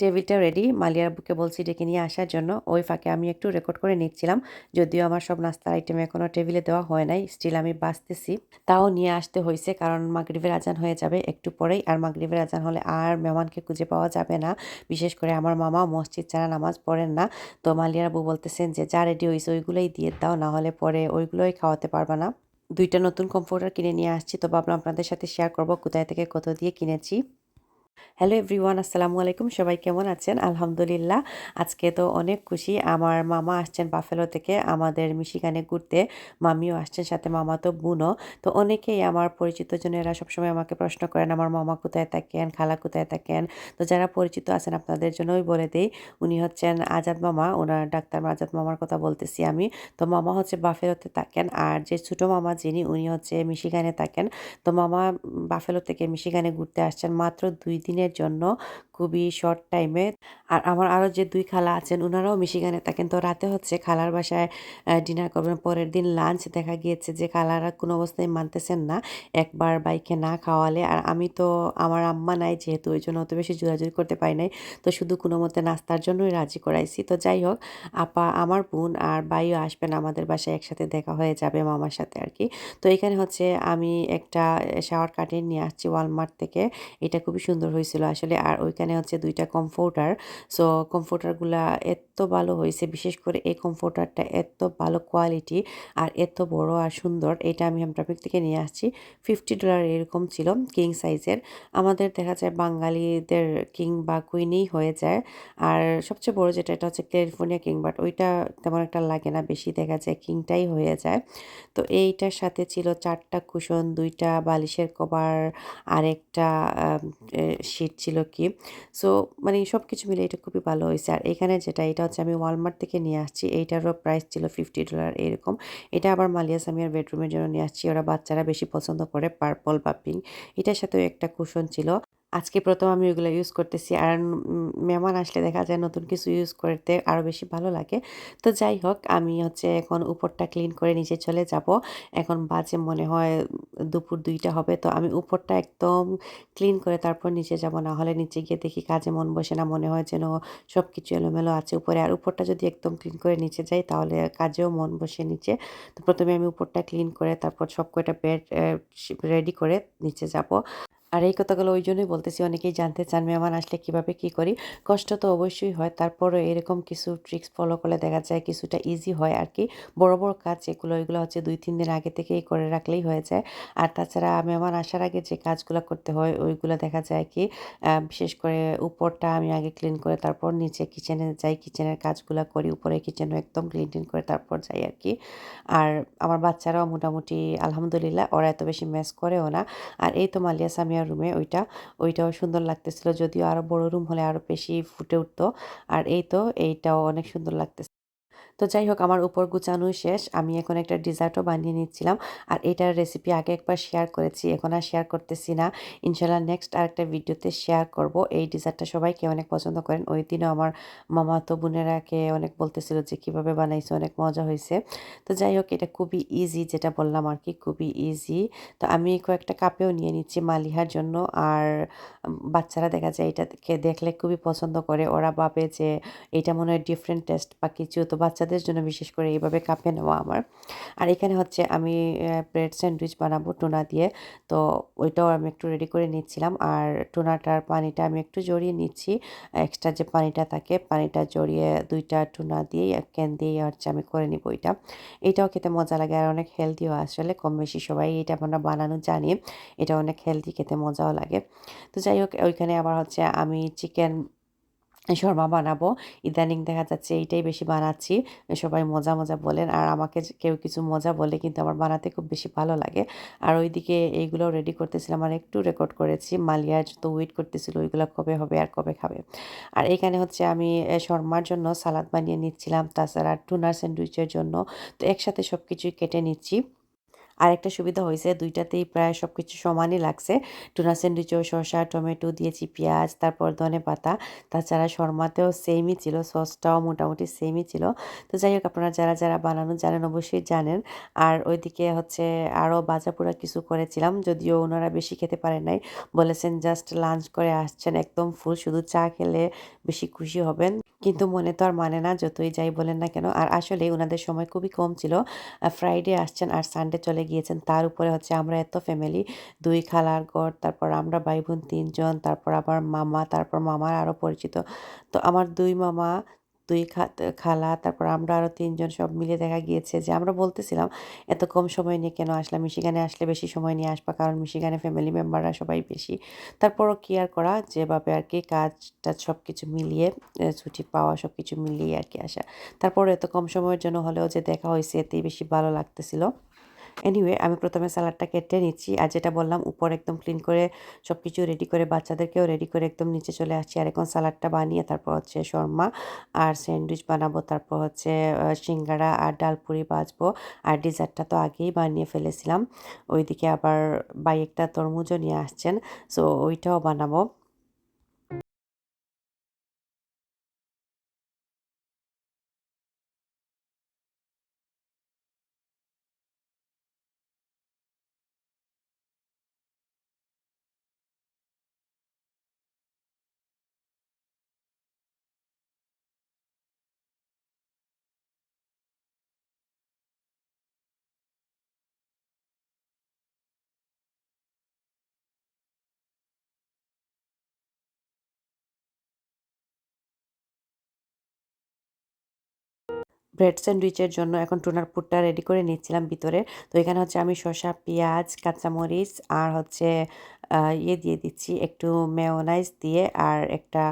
টেবিলটা রেডি মালিয়ার বুকে বলছি ডেকে নিয়ে আসার জন্য। ওই ফাঁকে আমি একটু রেকর্ড করে নিচ্ছিলাম। যদিও আমার সব নাস্তার আইটেম এখনও টেবিলে দেওয়া হয় নাই স্টিল আমি বাঁচতেছি। তাও নিয়ে আসতে হয়েছে কারণ মাগরিবের আজান হয়ে যাবে একটু পরেই। আর মাগরিবের আজান হলে আর মেহমানকে খুঁজে পাওয়া যাবে না। বিশেষ করে আমার মামা মসজিদ ছাড়া নামাজ পড়েন না। তো মালিয়ার বউ বলতেছেন যে, যা রেডি হয়েছে ওইগুলোই দিয়ে দাও, না হলে পরে ওইগুলোই খাওয়াতে পারবা না। দুইটা নতুন কম্পিউটার কিনে নিয়ে আসছি। তো ভাবলাম আপনাদের সাথে শেয়ার করব, কোথায় থেকে কত দিয়ে কিনেছি। হ্যালো এভরিওয়ান আসসালামু আলাইকুম সবাই কেমন আছেন? আলহামদুলিল্লাহ। আজকে তো অনেক খুশি। আমার মামা আসছেন বাফেলো থেকে। আমাদের মিশিগানে ঘুরতে। মামিও আসছেন, সাথে মামা তো বুনো তো অনেকেই আমার পরিচিত জনেরা সবসময় আমাকে প্রশ্ন করেন, আমার মামা কোথায় থাকেন? খালা কোথায় থাকেন? তো যারা পরিচিত আছেন, আপনাদের জন্যই বলে দেই, উনি হচ্ছেন আজাদ মামা। ওনার ডাক্তার আজাদ মামার কথা বলতেছি আমি। তো মামা হচ্ছে বাফেলোতে থাকেন। আর যে ছোটো মামা যিনি, উনি হচ্ছে মিশিগানে থাকেন। তো মামা বাফেলো থেকে মিশিগানে ঘুরতে আসছেন মাত্র দুই দিনের জন্য খুবই শর্ট টাইমে আর আমার আরও যে দুই খালা আছেন ওনারাও মিশিগানে থাকেন তো রাতে হচ্ছে খালার বাসায় ডিনার করবেন। পরের দিন লাঞ্চ দেখা গিয়েছে যে খালারা কোনো অবস্থায় মানতেছেন না, একবার বাইকে না খাওয়ালে। আর আমি তো, আমার আম্মা নাই যেহেতু, ওই জন্য অত বেশি জোরাজুরি করতে পারি নাই। তো শুধু কোনো মতে নাস্তার জন্যই রাজি করাইছি। তো যাই হোক, আপা, আমার বোন আর বাইও আসবেন আমাদের বাসায়, একসাথে দেখা হয়ে যাবে মামার সাথে আর কি। তো এখানে হচ্ছে আমি একটা শাওয়ার কাটিয়ে নিয়ে আসছি ওয়ালমার্ট থেকে। এটা খুবই সুন্দর হয়েছিল আসলে। আর ওইখানে হচ্ছে দুইটা কমফোর্টার সো কমফোর্টারগুলা এত ভালো হয়েছে, বিশেষ করে এই কমফোর্টারটা এত ভালো কোয়ালিটি আর এত বড় আর সুন্দর, এটা আমি হামট্রাফিক থেকে নিয়ে আসছি। ফিফটি ডলার এরকম ছিল কিং সাইজের আমাদের দেখা যায় বাঙালিদের কিং বা কুইনই হয়ে যায়। আর সবচেয়ে বড় যেটা, এটা হচ্ছে ক্যালিফোর্নিয়া কিং বাট ওইটা তেমন একটা লাগে না, বেশি দেখা যায় কিংটাই হয়ে যায়। তো এইটার সাথে ছিল চারটা কুশন দুইটা বালিশের কভার আর একটা শিট ছিল কি? সো মানে সব কিছু মিলে এটা খুবই ভালো হয়েছে। আর এখানে যেটা, এটা হচ্ছে আমি ওয়ালমার্ট থেকে নিয়ে আসছি। এইটারও প্রাইস ছিল ফিফটি ডলার এরকম। এটা আবার মালিয়া সামিয়ার বেডরুমের জন্য নিয়ে আসছি। ওরা বাচ্চারা বেশি পছন্দ করে পার্পল বা পিঙ্ক এটার সাথেও একটা কুশন ছিল। আজকে প্রথম আমি ওইগুলো ইউজ করতেছি আর মেহমান আসলে দেখা যায় নতুন কিছু ইউজ করতে আরও বেশি ভালো লাগে। তো যাই হোক, আমি হচ্ছে এখন উপরটা ক্লিন করে নিচে চলে যাব। এখন বাজে মনে হয় দুপুর দুইটা হবে, তো আমি উপরটা একদম ক্লিন করে তারপর নিচে যাব। না হলে নিচে গিয়ে দেখি কাজে মন বসে না, মনে হয় যেন সব কিছু এলোমেলো আছে উপরে। আর উপরটা যদি একদম ক্লিন করে নিচে যাই, তাহলে কাজেও মন বসে নিচে। তো প্রথমে আমি উপরটা ক্লিন করে তারপর সব কয়টা বেড রেডি করে নিচে যাব। আর এই কথাগুলো ওই জন্যই বলতেছি, অনেকেই জানতে চান, মেহমান আসলে কীভাবে কি করি? কষ্ট তো অবশ্যই হয়, তারপরও এরকম কিছু ট্রিক্স ফলো করলে দেখা যায় কিছুটা ইজি হয় আর কি বড় বড় কাজ এগুলো এগুলো হচ্ছে দুই, তিন দিন আগে থেকেই করে রাখলেই হয়ে যায়। আর তাছাড়া মেহমান আসার আগে যে কাজগুলো করতে হয়, ওইগুলো দেখা যায় কি বিশেষ করে উপরটা আমি আগে ক্লিন করে তারপর নিচে কিচেনে যাই কিচেনের কাজগুলো করি, উপরে কিচেনও একদম ক্লিন টিন করে তারপর যাই আর কি আর আমার বাচ্চারাও মোটামুটি, আলহামদুলিল্লাহ, ওরা এত বেশি ম্যাচ করেও না। আর এই তো মালিয়া সামিয়া রুমে ওইটা, ওইটাও সুন্দর লাগতেছিল, যদিও আরও বড় রুম হলে আরও বেশি ফুটে উঠতো। আর এই তো, এইটাও অনেক সুন্দর লাগতেছে। তো যাই হোক, আমার উপর গুছানো শেষ। আমি এখন একটা ডিজার্টও বানিয়ে নিচ্ছিলাম আর এটার রেসিপি আগে একবার শেয়ার করেছি, এখন আর শেয়ার করতেছি না। ইনশাল্লাহ নেক্সট আরেকটা ভিডিওতে শেয়ার করব। এই ডিজার্টটা সবাইকে অনেক পছন্দ করেন, ওই দিনও আমার মামা তো বোনেরাকে অনেক বলতেছিল যে কীভাবে বানাইছে, অনেক মজা হয়েছে তো যাই হোক, এটা খুবই ইজি যেটা বললাম আর কি, খুবই ইজি তো আমি কয়েকটা কাপেও নিয়ে নিচ্ছি মালিহার জন্য আর বাচ্চারা দেখা যায় এটাকে দেখলে খুবই পছন্দ করে। ওরা ভাবে যে এটা মনে হয় ডিফারেন্ট টেস্ট বা কিছু। তো বাচ্চাদের বাচ্চাদের জন্য বিশেষ করে এইভাবে কাপে নেওয়া আমার। আর এখানে হচ্ছে আমি ব্রেড স্যান্ডউইচ বানাবো টুনা দিয়ে। তো ওইটাও আমি একটু রেডি করে নিচ্ছিলাম। আর টুনাটার পানিটা আমি একটু জড়িয়ে নিচ্ছি। এক্সট্রা যে পানিটা থাকে, পানিটা জড়িয়ে দুইটা টুনা দিয়ে ক্যান দিয়ে হচ্ছে আমি করে নিব ওইটা এটাও খেতে মজা লাগে আর অনেক হেলদিও আসলে, কম বেশি সবাই এটা আমরা বানানো জানি। এটা অনেক হেলদি খেতে মজাও লাগে। তো যাই হোক, ওইখানে আবার হচ্ছে আমি চিকেন শর্মা বানাবো। ইদানিং দেখা যাচ্ছে এইটাই বেশি বানাচ্ছি। সবাই মজা মজা বলেন, আর আমাকে কেউ কিছু মজা বলে কিন্তু আমার বানাতে খুব বেশি ভালো লাগে। আর ওইদিকে এইগুলো রেডি করতেছিলাম আর একটু রেকর্ড করেছি। মালিয়ার তো ওয়েট করতেছিল, ওইগুলো কবে হবে আর কবে খাবে। আর এখানে হচ্ছে আমি শর্মার জন্য সালাদ বানিয়ে নিচ্ছিলাম, তাছাড়া টুনার স্যান্ডউইচের জন্য। তো একসাথে সব কিছুই কেটে নিচ্ছি। আর একটা সুবিধা হয়েছে, দুইটাতেই প্রায় সব কিছু সমানই লাগছে। টুনা স্যান্ডউইচও, শসা, টমেটো, দিয়েছি পেঁয়াজ, তারপর ধনে পাতা, তাছাড়া শর্মাতেও সেমই ছিল, সসটাও মোটামুটি সেমই ছিল। তো যাই হোক, আপনারা যারা যারা বানানো জানেন অবশ্যই জানেন। আর ওইদিকে হচ্ছে আরও বাজা পোড়া কিছু করেছিলাম, যদিও ওনারা বেশি খেতে পারেন নাই। বলেছেন জাস্ট লাঞ্চ করে আসছেন একদম ফুল শুধু চা খেলে বেশি খুশি হবেন। কিন্তু মনে তো আর মানে না, যতই যাই বলেন না কেন। আর আসলে ওনাদের সময় খুবই কম ছিল। ফ্রাইডে আসছেন আর সানডে চলে গিয়েছেন তার উপরে হচ্ছে আমরা এত ফ্যামিলি দুই খালার ঘর, তারপর আমরা ভাই বোন তিনজন, তারপর আবার মামা, তারপর মামার আরও পরিচিত। তো আমার দুই মামা, দুই খালা, তারপর আমরা আরও তিনজন সব মিলে দেখা গিয়েছে যে আমরা বলতেছিলাম, এত কম সময় নিয়ে কেন আসলাম মিশিগানে আসলে বেশি সময় নিয়ে আসবা কারণ মিশিগানে ফ্যামিলি মেম্বাররা সবাই বেশি। তারপরও কি আর করা? যেভাবে আর কি কাজটা সব কিছু মিলিয়ে ছুটি পাওয়া সব কিছু মিলিয়ে আর কি আসা। তারপর এত কম সময়ের জন্য হলেও যে দেখা হয়েছে, এতেই বেশি ভালো লাগতেছিল। এনিওয়ে আমি প্রথমে স্যালাডটা কেটে নিচ্ছি আর যেটা বললাম, উপর একদম ক্লিন করে সব কিছু রেডি করে বাচ্চাদেরকেও রেডি করে একদম নিচে চলে আসছি। আর এখন স্যালাডটা বানিয়ে তারপর হচ্ছে শর্মা আর স্যান্ডউইচ বানাবো, তারপর হচ্ছে সিঙ্গারা আর ডালপুরি বাজবো আর ডিজার্টটা তো আগেই বানিয়ে ফেলেছিলাম। ওইদিকে আবার বাইকটা তরমুজও নিয়ে আসছেন সো ওইটাও বানাবো। ব্রেড স্যান্ডউইচের জন্য এখন টুনার পুরটা রেডি করে নিচ্ছিলাম ভিতরে। তো এখানে হচ্ছে আমি শসা, পেঁয়াজ, কাঁচামরিচ আর হচ্ছে ইয়ে দিয়ে দিচ্ছি একটু মেয়োনাইজ দিয়ে আর একটা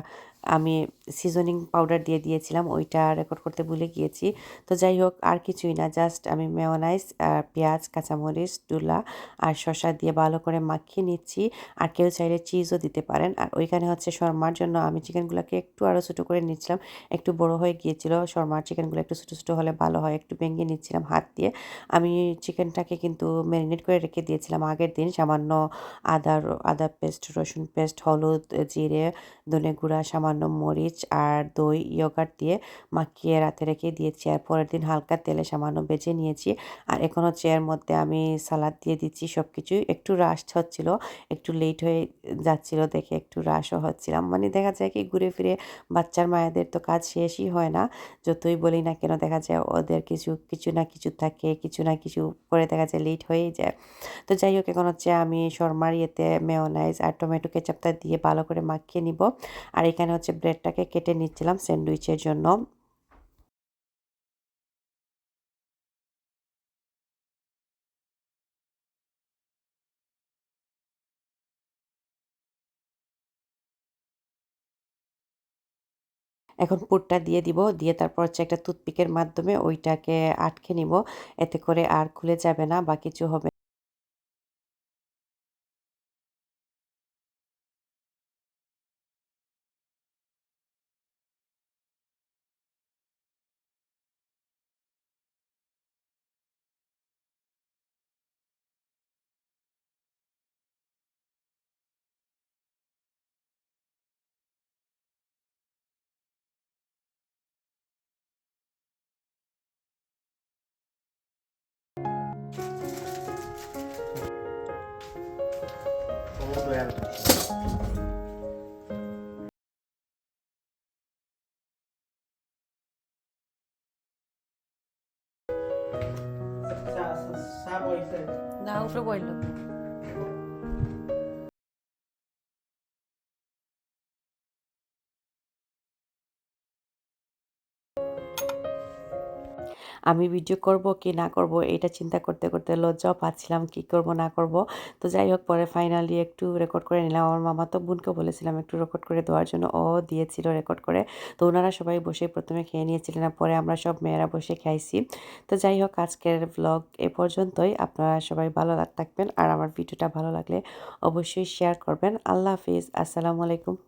আমি সিজনিং পাউডার দিয়ে দিয়েছিলাম, ওইটা রেকর্ড করতে ভুলে গিয়েছি। তো যাই হোক, আর কিছুই না জাস্ট আমি মেয়োনাইজ আর পেঁয়াজ, কাঁচামরিচ টুলা আর শসা দিয়ে ভালো করে মাখিয়ে নিচ্ছি। আর কেউ চাইলে চিজও দিতে পারেন। আর ওইখানে হচ্ছে শর্মার জন্য আমি চিকেনগুলোকে একটু আরও ছোটো করে নিচ্ছিলাম। একটু বড় হয়ে গিয়েছিল, শর্মার চিকেনগুলো একটু ছোটো ছোটো হলে ভালো হয়, একটু ভেঙে নিচ্ছিলাম হাত দিয়ে। আমি চিকেনটাকে কিন্তু ম্যারিনেট করে রেখে দিয়েছিলাম আগের দিন, সামান্য আদার আদা পেস্ট রসুন পেস্ট হলুদ, জিরে, ধনে গুঁড়া, সামান্য মরিচ আর দই ইয়োগার্ট দিয়ে মাখিয়ে রাতে রেখে দিয়েছি। আর পরের দিন হালকা তেলে সামান্য বেজে নিয়েছি। আর এখন হচ্ছে এর মধ্যে আমি সালাদ দিয়ে দিচ্ছি সব কিছুই একটু রাশ হচ্ছিল, একটু লেট হয়ে যাচ্ছিল দেখে একটু রাশও হচ্ছিলাম। মানে দেখা যায় কি ঘুরে ফিরে বাচ্চার মায়েদের তো কাজ শেষই হয় না। যতই বলি না কেন দেখা যায় ওদের কিছু কিছু না কিছু থাকে, কিছু না কিছু করে দেখা যায় লেট হয়েই যায়। তো যাই হোক, এখন হচ্ছে আমি শর্মার ইয়েতে মেয়োনাইজ আর টমেটো কেচাপটা দিয়ে ভালো করে মাখিয়ে নিব। আর এখানে হচ্ছে ব্রেডটাকে কেটে নিচ্ছিলাম স্যান্ডউইচের জন্য। এখন পুরটা দিয়ে দিব, দিয়ে তারপর হচ্ছে একটা টুথপিকের মাধ্যমে ওইটাকে আটকে নিব। এতে করে আর খুলে যাবে না বা কিছু হবে Tudo era. Sa sa dá sa. Da, ufro. আমি ভিডিও করব কি না করব, এটা চিন্তা করতে করতে লজ্জাও পাচ্ছিলাম, কি করব, না করব। তো যাই হোক, পরে ফাইনালি একটু রেকর্ড করে নিলাম। আমার মামা তো বোনকে বলেছিলাম একটু রেকর্ড করে দেওয়ার জন্য। ও দিয়েছিল রেকর্ড করে। তো ওনারা সবাই বসে প্রথমে খেয়ে নিয়েছিলেন পরে আমরা সব মেয়েরা বসে খাইছি। তো যাই হোক, আজকের ব্লগ এ পর্যন্তই। আপনারা সবাই ভালো থাকবেন। আর আমার ভিডিওটা ভালো লাগলে অবশ্যই শেয়ার করবেন। আল্লাহ হাফিজ। আসসালামু আলাইকুম।